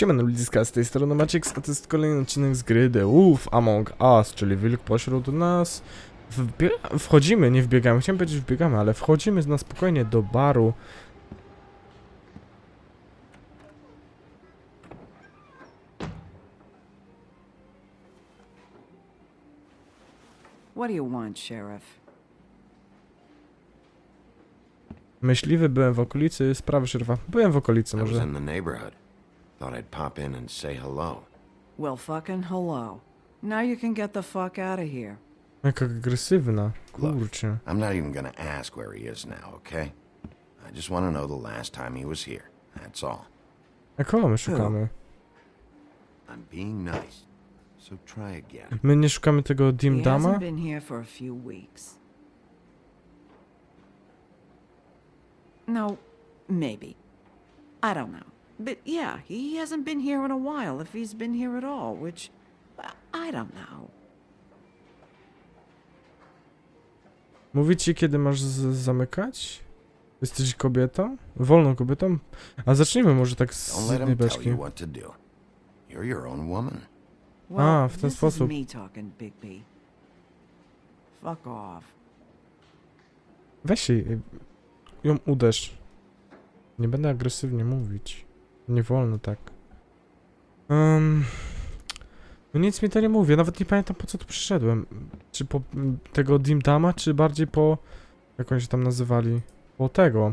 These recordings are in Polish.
Siemano ludziska, z tej strony Maciek, a to jest kolejny odcinek z gry The Wolf Among Us, czyli wilk pośród nas. Wbie- wchodzimy, nie wbiegamy, chciałem powiedzieć wbiegamy, ale wchodzimy na spokojnie do baru. What do you want, Sheriff? Myśliwy, byłem w okolicy, sprawy szeryfa. Byłem w okolicy I was może. in the neighborhood. Thought I'd pop in and say hello. Well, fucking hello. Now you can get the fuck out of here. Jaka agresywna, kurczę. I'm not even gonna ask where he is now, okay? I just want to know the last time he was here. That's all. A kogo my szukamy? I'm being nice. So try again. My nie szukamy tego He Dim Dama? hasn't been here for a few weeks. No, maybe. I don't know. But yeah, he hasn't been here in a while, if he's been here at all, which I- don't know. Mówi ci, kiedy masz z- zamykać? Jesteś kobietą? Wolną kobietą? A zacznijmy może tak z jednej beczki. Ah, w ten sposób. Weź jej, ją uderz. Nie będę agresywnie mówić. Nie wolno tak. Um, no nic mi to nie mówię, nawet nie pamiętam po co tu przyszedłem. Czy po tego Dim Dama, czy bardziej po... Jak oni się tam nazywali? Po tego.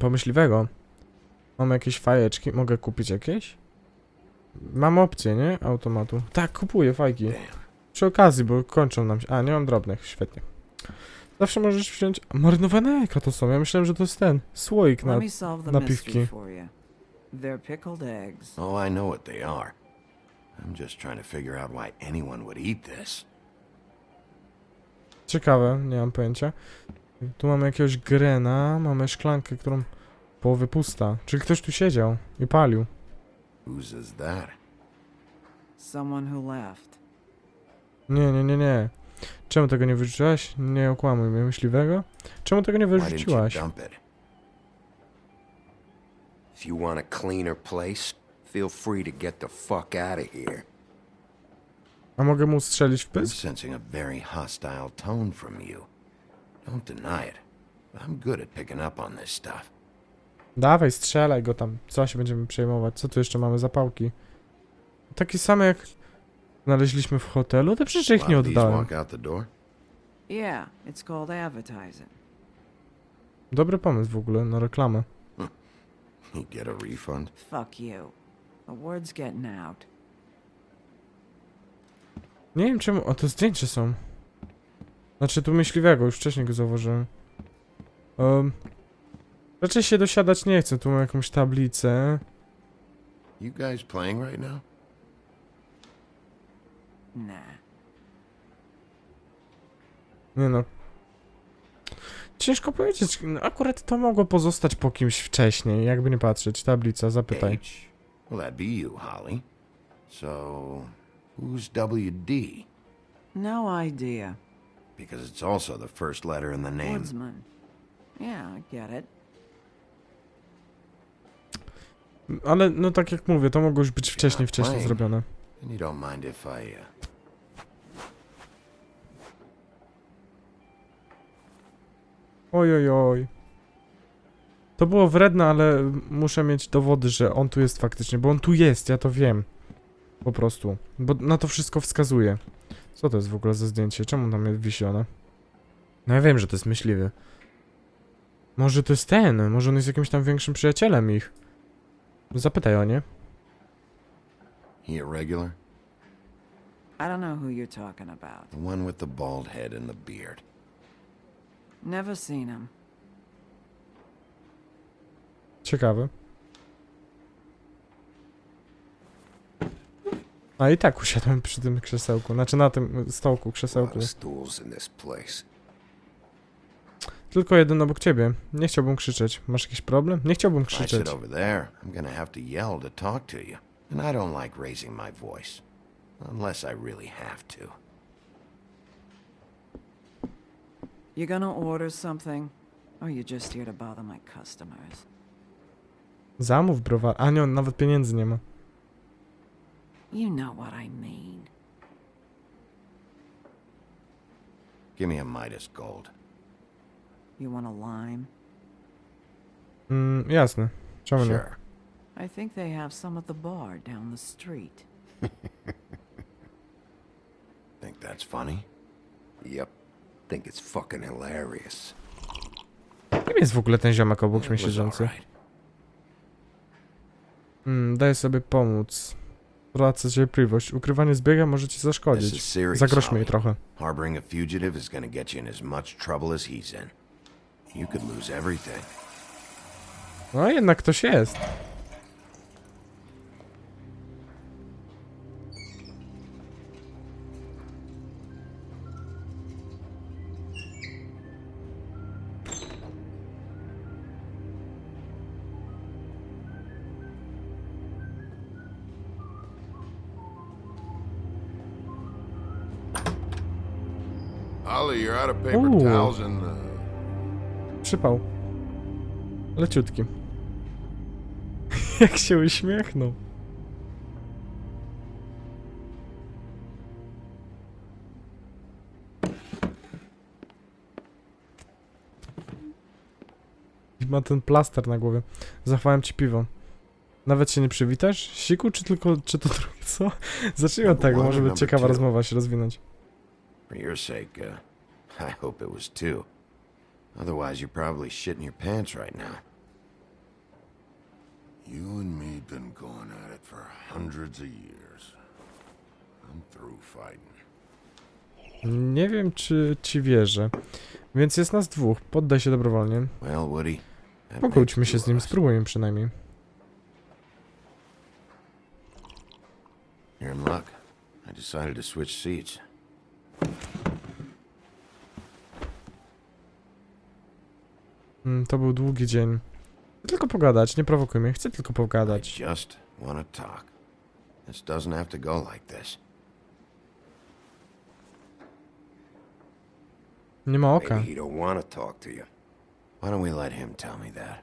Pomyśliwego. Mam jakieś fajeczki, mogę kupić jakieś? Mam opcję, nie? Automatu. Tak, kupuję fajki. Przy okazji, bo kończą nam się. A, nie mam drobnych, świetnie. Zawsze możesz wziąć. Marynowane jajka to są. Ja myślałem, że to jest ten słoik na. Napiwki. They're pickled eggs. Oh, I know what they are. I'm just trying to figure out why anyone would eat this. Ciekawe, nie mam pojęcia. Tu mamy jakiegoś grena, mamy szklankę, którą połowy pusta. Czyli ktoś tu siedział i palił. Whose is that? Someone who left. Nie, nie, nie, nie. Czemu tego nie wyrzuciłaś? Nie okłamuj mnie, myśliwego. Czemu tego nie Why didn't you wyrzuciłaś? dump it? If you want a cleaner place, feel free to get the fuck out of here. A mogę mu strzelić w I'm pysk? sensing a very hostile tone from you. Don't deny it. I'm good at picking up on this stuff. Dawaj, strzelaj go tam. Co się będziemy przejmować? Co tu jeszcze mamy? Zapałki. Takie same jak znaleźliśmy w hotelu? To przecież ich nie of these oddałem. walk out the door? Yeah, it's called advertising. Dobry pomysł w ogóle na reklamę. You get a refund? Fuck you. The word's getting out. Nie wiem czemu. O, to zdjęcia są. Znaczy tu myśliwego, już wcześniej go zauważyłem. Um, raczej się dosiadać nie chcę. Tu mam jakąś tablicę. You guys playing right now? Nah. Nie no. Ciężko powiedzieć. No, Akurat to mogło pozostać po kimś wcześniej. Jakby nie patrzeć. Tablica, zapytaj. H. Well, that'd be you, Holly. So, who's WD? No idea. Because it's also the first letter in the name. Woodsman. Yeah, I get it. Ale no tak jak mówię, to mogło już być wcześniej, wcześniej zrobione. And you don't mind if I, uh, Oj, oj, oj. To było wredne, ale muszę mieć dowody, że on tu jest faktycznie, bo on tu jest, ja to wiem. Po prostu. Bo na to wszystko wskazuje. Co to jest w ogóle za zdjęcie? Czemu tam jest wisione? No ja wiem, że to jest myśliwy. Może to jest ten, może on jest jakimś tam większym przyjacielem ich. Zapytaj o nie. he? I don't know who you're talking about. The one with the bald head and the beard. Never seen him. Ciekawe. A i tak usiadłem przy tym krzesełku, znaczy na tym stołku, krzesełku. of stools in this place. Tylko jeden obok ciebie. Nie chciałbym krzyczeć. Masz jakiś problem? Nie chciałbym If I sit krzyczeć. over there, I'm gonna have to yell to talk to you. And I don't like raising my voice. Unless I really have to. You gonna order something? Or you just here to bother my customers? Zamów browar. A nie, on nawet pieniędzy nie ma. You know what I mean. Give me a Midas Gold. You want a lime? Mm, jasne. Czemu nie? Sure. I think they have some at the bar down the street. Think that's funny? Yep. Think it's fucking hilarious. Kim jest w ogóle ten ziomek obok mnie siedzący? Mm, daję sobie pomóc. Tracę cierpliwość. Ukrywanie zbiega może ci zaszkodzić. Zagroźmy jej trochę. Harboring a fugitive is gonna get you in as much trouble as he's in. You could lose everything. No jednak ktoś jest. Uh, Przypał. Leciutki. Jak się uśmiechnął. Ma ten plaster na głowie. Zachowałem ci piwo. Nawet się nie przywitasz? Siku, czy tylko, czy to drugie, co? Zacznijmy od tego, może być ciekawa rozmowa się rozwinąć. For your sake, uh, I hope it was two. Otherwise, you're probably shitting your pants right now. you and me been going at it for hundreds of years. I'm through fighting. Nie wiem, czy ci wierzę. Więc jest nas dwóch. Poddaj się dobrowolnie. Well, Woody, that Pokłóćmy makes się two z nim, of us. spróbujmy przynajmniej. You're in luck. I decided to switch seats. Mm, to był długi dzień. Chcę tylko pogadać, nie prowokuj mnie, chcę tylko I pogadać. just want to talk. This doesn't have to go like this. Nie ma oka. Maybe he don't want to talk to you. Why don't we let him tell me that?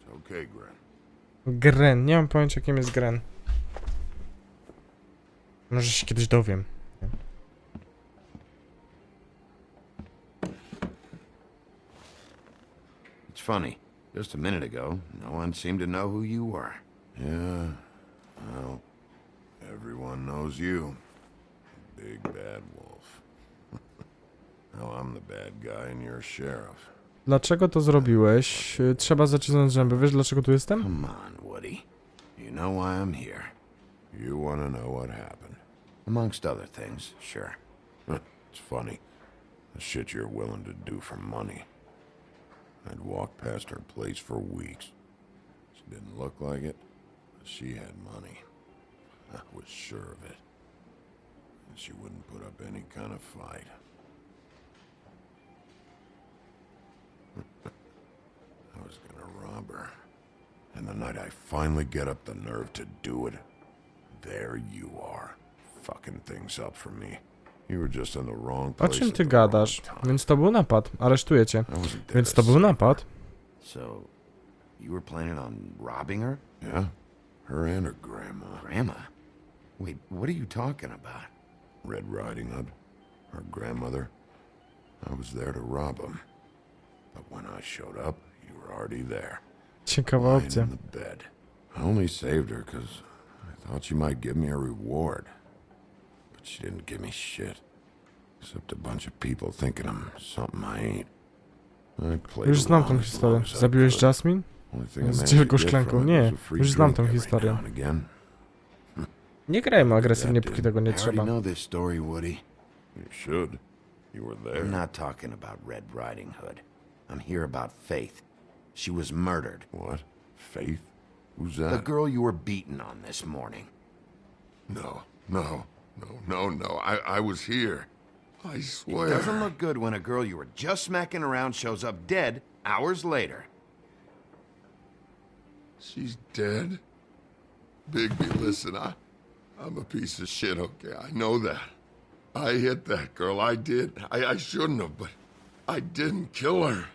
It's okay, Gren. Gren, nie mam pojęcia kim jest Gren. Może się kiedyś dowiem. Funny. Just a minute ago, no one seemed to know who you were. Yeah. Well, everyone knows you. Big bad wolf. now I'm the bad guy and you're sheriff. Dlaczego to zrobiłeś? Trzeba zacisnąć zęby. Wiesz dlaczego tu jestem? Come on, Woody. You know why I'm here. You want to know what happened? Amongst other things, sure. It's funny. The shit you're willing to do for money. I'd walk past her place for weeks. She didn't look like it, but she had money. I was sure of it. And she wouldn't put up any kind of fight. I was gonna rob her. And the night I finally get up the nerve to do it, there you are, fucking things up for me. You were just in the wrong O place czym at ty the gadasz? time. Więc to był napad. Aresztuję cię. I wasn't there Więc to to był napad. So, you were planning on robbing her? her. Yeah, her and her grandma. Grandma? Wait, what are you talking about? Red Riding Hood, her grandmother. I was there to rob them. But when I showed up, you were already there. Ciekawa lying opcja. in the bed. I only saved her because I thought she might give me a reward. But she didn't give me shit. Except a bunch of people thinking I'm something I ain't. I played Już znam along tą as historię. long as I Zabiłeś. Jasmine? Only thing I z managed to wielką get szklanką. from it Nie, was a free już znam drink tą every historię. now and again. Nie grajmy agresywnie, That póki didn't- tego nie already trzeba. know this story, Woody. You should. You were there. I'm not talking about Red Riding Hood. I'm here about Faith. She was murdered. What? Faith? Who's The that? girl you were beaten on this morning. No, no, no, no, no. I, I was here. I swear. It doesn't look good when a girl you were just smacking around shows up dead hours later. She's dead. Bigby, listen, I, I'm a piece of shit, okay? I know that. I hit that girl. I did. I, I shouldn't have, but I didn't kill her.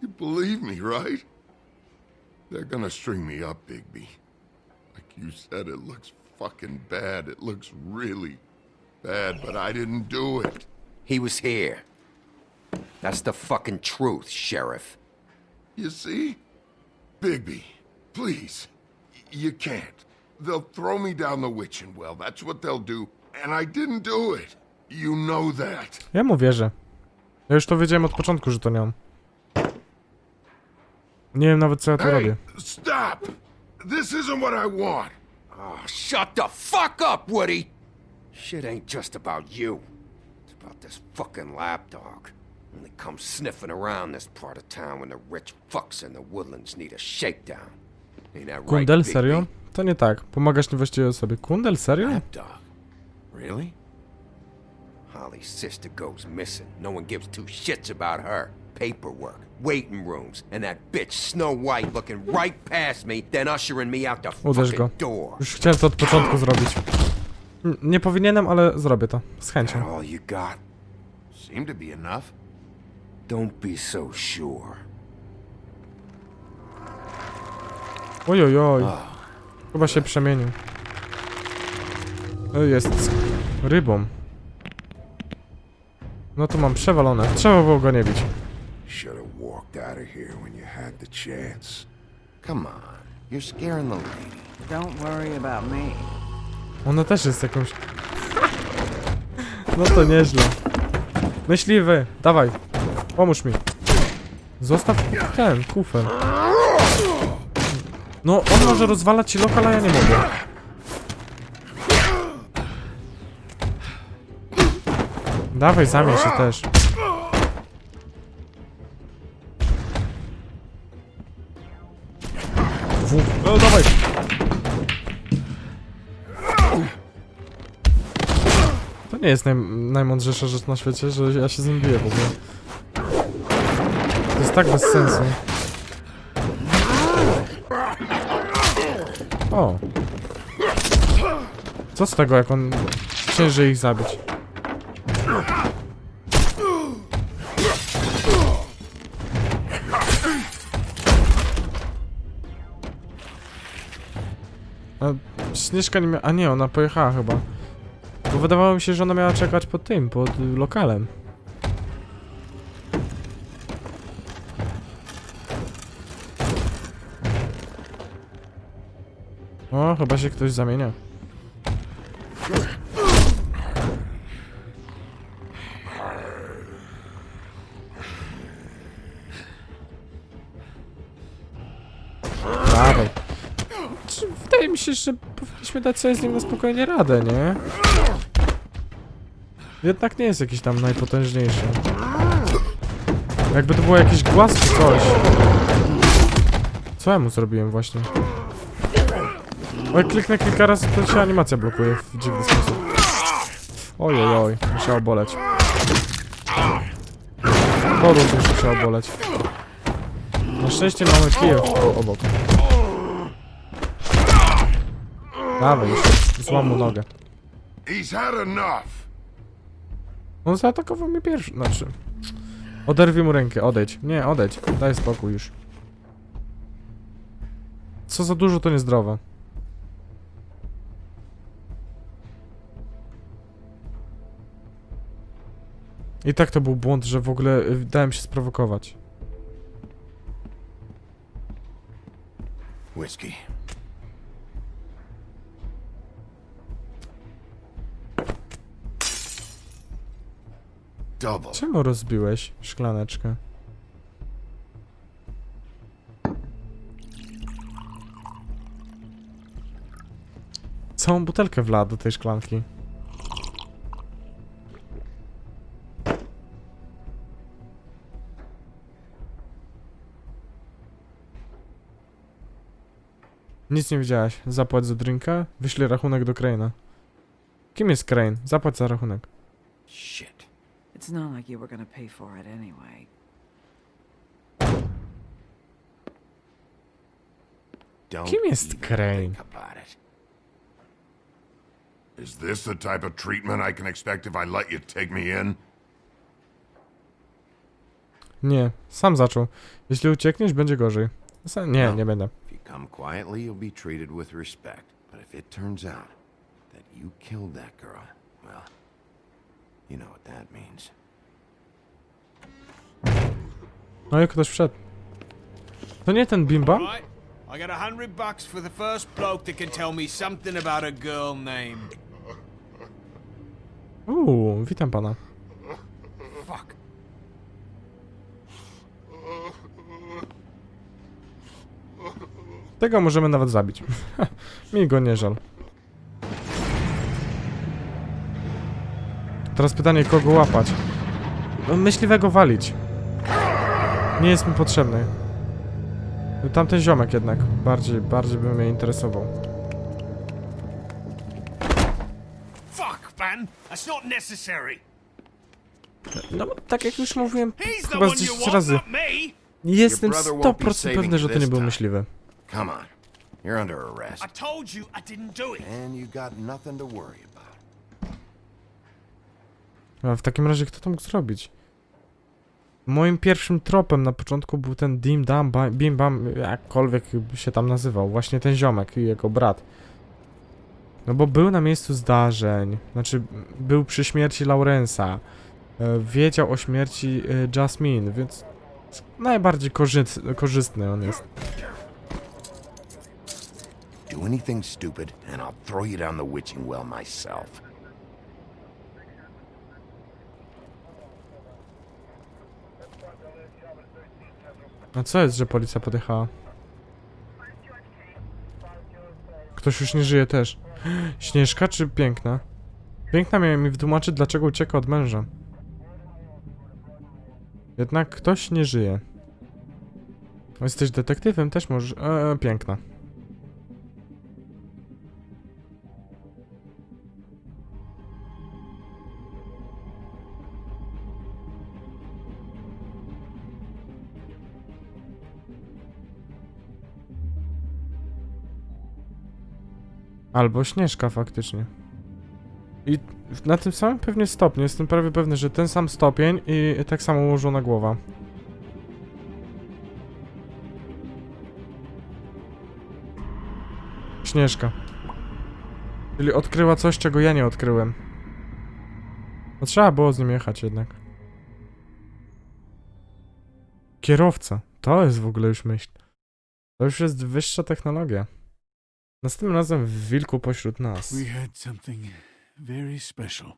You believe me, right? They're gonna string me up, Bigby. Like you said, it looks fucking bad. It looks really bad, but I didn't do it. He was here. That's the fucking truth, Sheriff. You see? Bigby, please. Y- You can't. They'll throw me down the witching well. That's what they'll do. And I didn't do it. You know that. Ja mu wierzę. Ja już to wiedziałem od początku, że to nie on. Nie wiem nawet co ja tu Hey, robię. stop! This isn't what I want. Oh, shut the fuck up, Woody! Shit ain't just about you. It's about this fucking lapdog. Only comes sniffing around this part of town when the rich fucks in the woodlands need a shakedown. Ain't that right, Kundel, Bigby? serio? To nie tak. Pomagasz niewłaściwej osobie. Kundel, serio? Lapdog. Really? Holly's sister goes missing. No one gives two shits about her. Paperwork, waiting rooms, and that bitch Snow White looking right past me, then ushering me out the Uderz fucking door. Już chciałem to od początku zrobić. N- Nie powinienem, ale zrobię to. Z That chęcią. all you got? Seemed to be enough. Don't be so sure. Ojojoj. Chyba się przemienił. E, Jest rybą. No to mam przewalone. Trzeba było go nie bić. Walked out of here when you had the chance. Come on. You're scaring the lady. Don't worry about me. Ona też jest jakąś... No to nieźle. Myśliwy, dawaj. Pomóż mi. Zostaw ten, kufel. No, on może rozwalać ci lokal, a ja nie mogę. Dawaj, zamień się też. Nie jest naj, najmądrzejsza rzecz na świecie, że ja się z nim biję w ogóle. To jest tak bez sensu. O. Co z tego, jak on cięży ich zabić? A Śnieżka nie miała... A nie, ona pojechała chyba. Bo wydawało mi się, że ona miała czekać pod tym, pod lokalem. O, chyba się ktoś zamienia. Dawaj. Czy Wydaje mi się, że powinniśmy dać sobie z nim na spokojnie radę, nie? Jednak nie jest jakiś tam najpotężniejszy. Jakby to było jakiś głaz czy coś. Co ja mu zrobiłem właśnie? O, jak kliknę kilka razy, to się animacja blokuje w dziwny sposób. Ojej, oj, musiało boleć. To również musiało boleć. Na szczęście mamy piję obok. Dawaj, już złam mu nogę. On zaatakował mnie pierwszy, znaczy... Oderwij mu rękę, odejdź. Nie, odejdź. Daj spokój już. Co za dużo to niezdrowe. I tak to był błąd, że w ogóle y, dałem się sprowokować. Whiskey. Double. Czemu rozbiłeś szklaneczkę? Całą butelkę wlał do tej szklanki. Nic nie widziałaś. Zapłać za drinka, wyślij rachunek do Crane'a. Kim jest Crane? Zapłać za rachunek. Shit. It's not like you were gonna pay for it anyway. Don't Kim jest even Crane? think about it. Is this the type of treatment I can expect if I let you take me in? Nie, sam zaczął. Jeśli uciekniesz, będzie gorzej. Sa- Nie, No. nie będę. come quietly, you'll be treated with respect. But if it turns out that you killed that girl, well, you know what that means. No i ktoś wszedł. To nie ten bimba? Right? I got a hundred bucks for the first bloke that can tell me something about a girl named. Uuu, witam pana. Fuck. Tego możemy nawet zabić. Mi go nie żal. Teraz pytanie, kogo łapać? No, myśliwego walić. Nie jest mi potrzebny. Tamten ziomek jednak. Bardziej, bardziej by mnie interesował. Fuck, man. That's not necessary. No, tak jak już mówiłem chyba z you 10 want, razy. me. Jestem brother won't be 100% saving pewny, że to nie był myśliwy. Come on. You're under arrest. I told you I didn't do it. And you got nothing to worry about. A w takim razie kto to mógł zrobić? Moim pierwszym tropem na początku był ten Dim Dam, Bim Bam, jakkolwiek się tam nazywał. Właśnie ten ziomek i jego brat. No bo był na miejscu zdarzeń, znaczy był przy śmierci Laurensa. e, Wiedział o śmierci e, Jasmine, więc najbardziej korzy- korzystny on jest. Do anything stupid, and I'll throw you down the witching well myself. A co jest, że policja podjechała? Ktoś już nie żyje też. Śnieżka czy piękna? Piękna miała mi wytłumaczyć, dlaczego ucieka od męża. Jednak ktoś nie żyje. Jesteś detektywem, też możesz... Eee, piękna. Albo Śnieżka faktycznie. I na tym samym pewnie stopniu, jestem prawie pewny, że ten sam stopień i tak samo ułożona głowa. Śnieżka. Czyli odkryła coś, czego ja nie odkryłem. No trzeba było z nim jechać jednak. Kierowca. To jest w ogóle już myśl. To już jest wyższa technologia. Następnym razem w wilku pośród nas. We had something very special.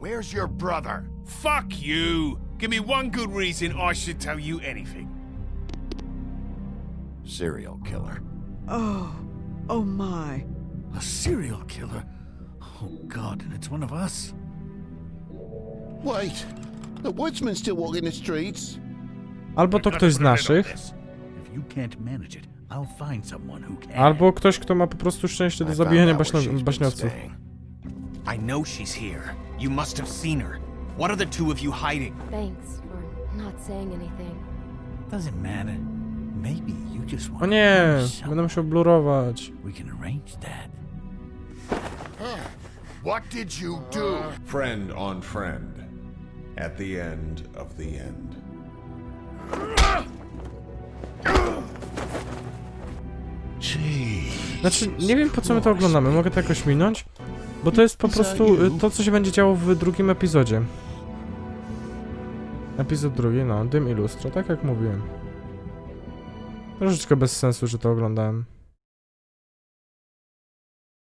Where's your brother? Fuck you. Give me one good reason I should tell you anything. Serial killer. Oh, oh my. A serial killer? Oh, God, and it's one of us? Wait, the woodsman still walking the streets? Albo to ktoś z naszych, If you can't manage it, I'll find someone who can. albo ktoś, kto ma po prostu szczęście do zabijania baśno baśniowców. staying. I know she's here. You must have seen her. What are the two of you hiding? Thanks for not saying anything. Doesn't matter. Maybe you just want O nie, będę musiał blurować. We can arrange that. What did you do? Friend on friend. At the end of the end. Jeez. Znaczy, nie wiem po co my to oglądamy, mogę to jakoś minąć? Bo to jest po prostu y, to, co się będzie działo w drugim epizodzie. Epizod drugi, no, dym i lustro, tak jak mówiłem. Troszeczkę bez sensu, że to oglądałem.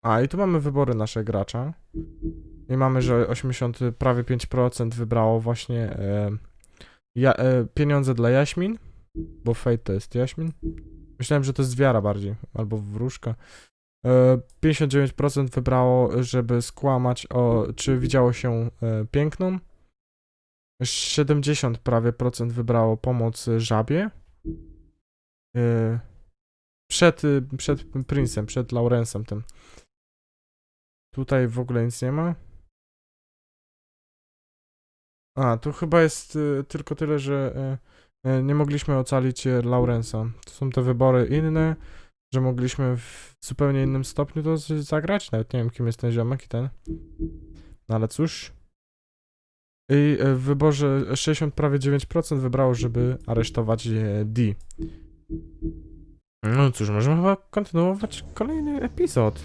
A, i tu mamy wybory naszego gracza. I mamy, że 80, prawie 5% wybrało właśnie e, ja, e, pieniądze dla Jaśmin, bo Fate to jest Jaśmin. Myślałem, że to jest wiara bardziej, albo wróżka. E, 59% wybrało, żeby skłamać o, czy widziało się e, piękną. 70 prawie procent wybrało pomoc żabie. E, Przed, przed Princem, przed Laurensem tym. Tutaj w ogóle nic nie ma. A, tu chyba jest y, tylko tyle, że y, y, nie mogliśmy ocalić y, Laurensa. To są te wybory inne, że mogliśmy w zupełnie innym stopniu to zagrać. Nawet nie wiem, kim jest ten ziomek i ten. No ale cóż. I w wyborze 60 prawie 9% wybrało, żeby aresztować e, D. No cóż, możemy chyba kontynuować kolejny epizod.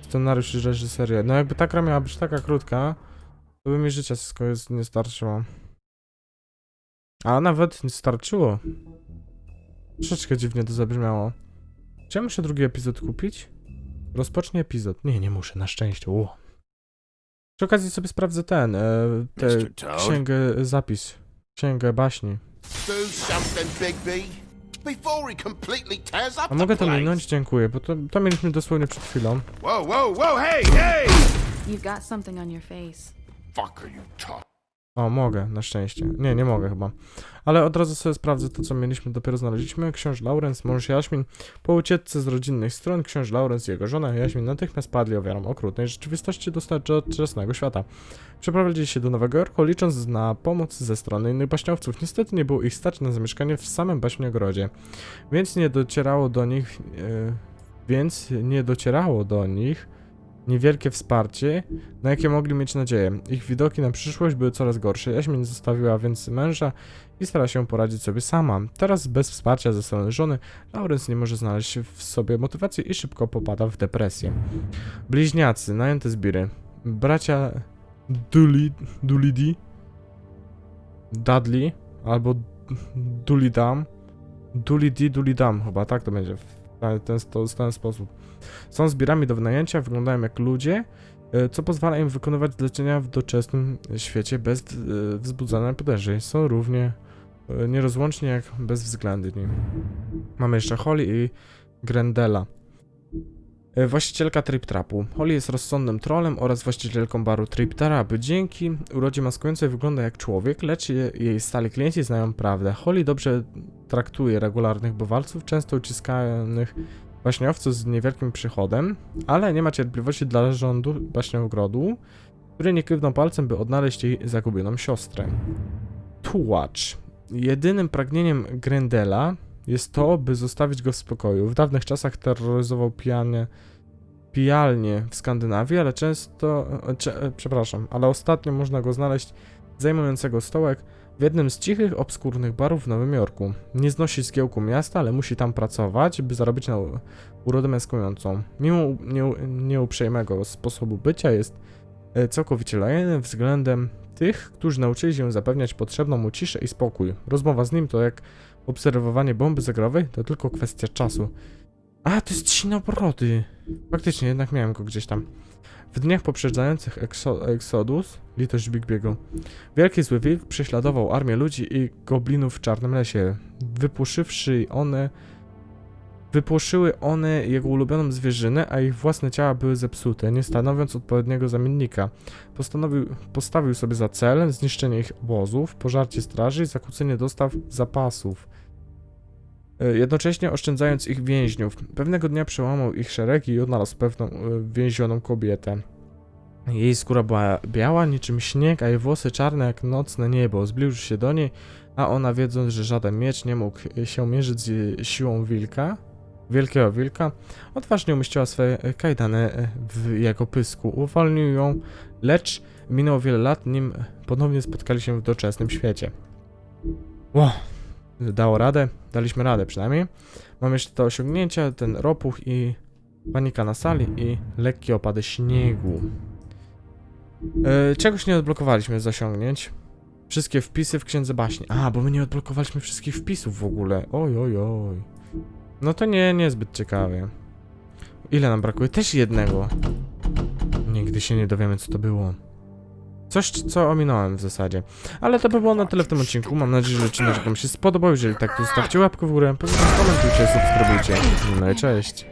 Scenariusz i reżyserię. No jakby ta gra miała być taka krótka, to by mi życia wszystko jest, nie starczyło. A nawet nie starczyło. Troszeczkę dziwnie to zabrzmiało. Czy ja muszę drugi epizod kupić? Rozpocznij epizod. Nie, nie muszę, na szczęście. Ło. Przy okazji sobie sprawdzę ten, e. Toad? księgę, zapis. Księgę baśni. A mogę to minąć? Dziękuję, bo to, to mieliśmy dosłownie przed chwilą. Whoa, whoa, whoa, hey, hey! You've got something on your face. O, mogę, na szczęście. Nie, nie mogę chyba. Ale od razu sobie sprawdzę to, co mieliśmy, dopiero znaleźliśmy. Książ Laurens, mąż Jaśmin. Po ucieczce z rodzinnych stron, książ Laurens i jego żona Jaśmin natychmiast padli ofiarą okrutnej rzeczywistości doczesnego świata. Przeprowadzili się do Nowego Jorku, licząc na pomoc ze strony innych baśniowców. Niestety nie było ich stać na zamieszkanie w samym baśniogrodzie, więc nie docierało do nich... e, więc nie docierało do nich niewielkie wsparcie, na jakie mogli mieć nadzieję. Ich widoki na przyszłość były coraz gorsze. Jaśmin zostawiła więc męża i stara się poradzić sobie sama. Teraz bez wsparcia ze strony żony, Lawrence nie może znaleźć w sobie motywacji i szybko popada w depresję. Bliźniacy, najęte zbiry. Bracia Duli, Dulidi, Dudley albo Dulidam, Dulidi, Dulidam, chyba tak to będzie w ten, ten, ten sposób. Są zbirami do wynajęcia, wyglądają jak ludzie, e, co pozwala im wykonywać zlecenia w doczesnym świecie bez e, wzbudzania podejrzeń. Są równie e, nierozłącznie jak bezwzględni. Mamy jeszcze Holly i Grendela. E, Właścicielka Trip Trapu. Holly jest rozsądnym trolem oraz właścicielką baru Trip Trap. Dzięki urodzie maskującej wygląda jak człowiek, lecz je, jej stali klienci znają prawdę. Holly dobrze traktuje regularnych bywalców, często uciskanych baśniowców z niewielkim przychodem, ale nie ma cierpliwości dla rządu baśniogrodu, który nie kiwnął palcem, by odnaleźć jej zagubioną siostrę. Tułacz. Jedynym pragnieniem Grendela jest to, by zostawić go w spokoju. W dawnych czasach terroryzował pijanie, pijalnie w Skandynawii, ale często, przepraszam, ale ostatnio można go znaleźć zajmującego stołek w jednym z cichych, obskurnych barów w Nowym Jorku. Nie znosi zgiełku miasta, ale musi tam pracować, by zarobić na urodę maskującą. Mimo nieuprzejmego sposobu bycia jest e, całkowicie lojalny względem tych, którzy nauczyli się zapewniać potrzebną mu ciszę i spokój. Rozmowa z nim to jak obserwowanie bomby zegrowej, to tylko kwestia czasu. A, to jest Sinobrody. Faktycznie, jednak miałem go gdzieś tam. W dniach poprzedzających Exodus, litość Bigbiego, wielki zły wilk prześladował armię ludzi i goblinów w czarnym lesie. Wypuszywszy one Wypłoszyły one jego ulubioną zwierzynę, a ich własne ciała były zepsute, nie stanowiąc odpowiedniego zamiennika. Postanowił, postawił sobie za cel zniszczenie ich obozów, pożarcie straży i zakłócenie dostaw zapasów. E, Jednocześnie oszczędzając ich więźniów. Pewnego dnia przełamał ich szeregi i odnalazł pewną e, więzioną kobietę. Jej skóra była biała niczym śnieg, a jej włosy czarne jak nocne niebo. Zbliżył się do niej, a ona wiedząc, że żaden miecz nie mógł się mierzyć z siłą wilka, wielkiego wilka, odważnie umieściła swe kajdany w jego pysku. Uwolnił ją, lecz minęło wiele lat, nim ponownie spotkali się w doczesnym świecie. Ło, dało radę, daliśmy radę przynajmniej. Mam jeszcze te osiągnięcia, ten ropuch i panika na sali i lekkie opady śniegu. E, czegoś nie odblokowaliśmy z osiągnięć. Wszystkie wpisy w księdze baśni. A, bo my nie odblokowaliśmy wszystkich wpisów w ogóle. Oj, oj, oj. No to nie, niezbyt ciekawie. Ile nam brakuje? Też jednego. Nigdy się nie dowiemy, co to było. Coś, co ominąłem w zasadzie. Ale to by było na tyle w tym odcinku. Mam nadzieję, że odcinek wam się spodobał. Jeżeli tak, to zostawcie łapkę w górę. Komentujcie, subskrybujcie. No i cześć.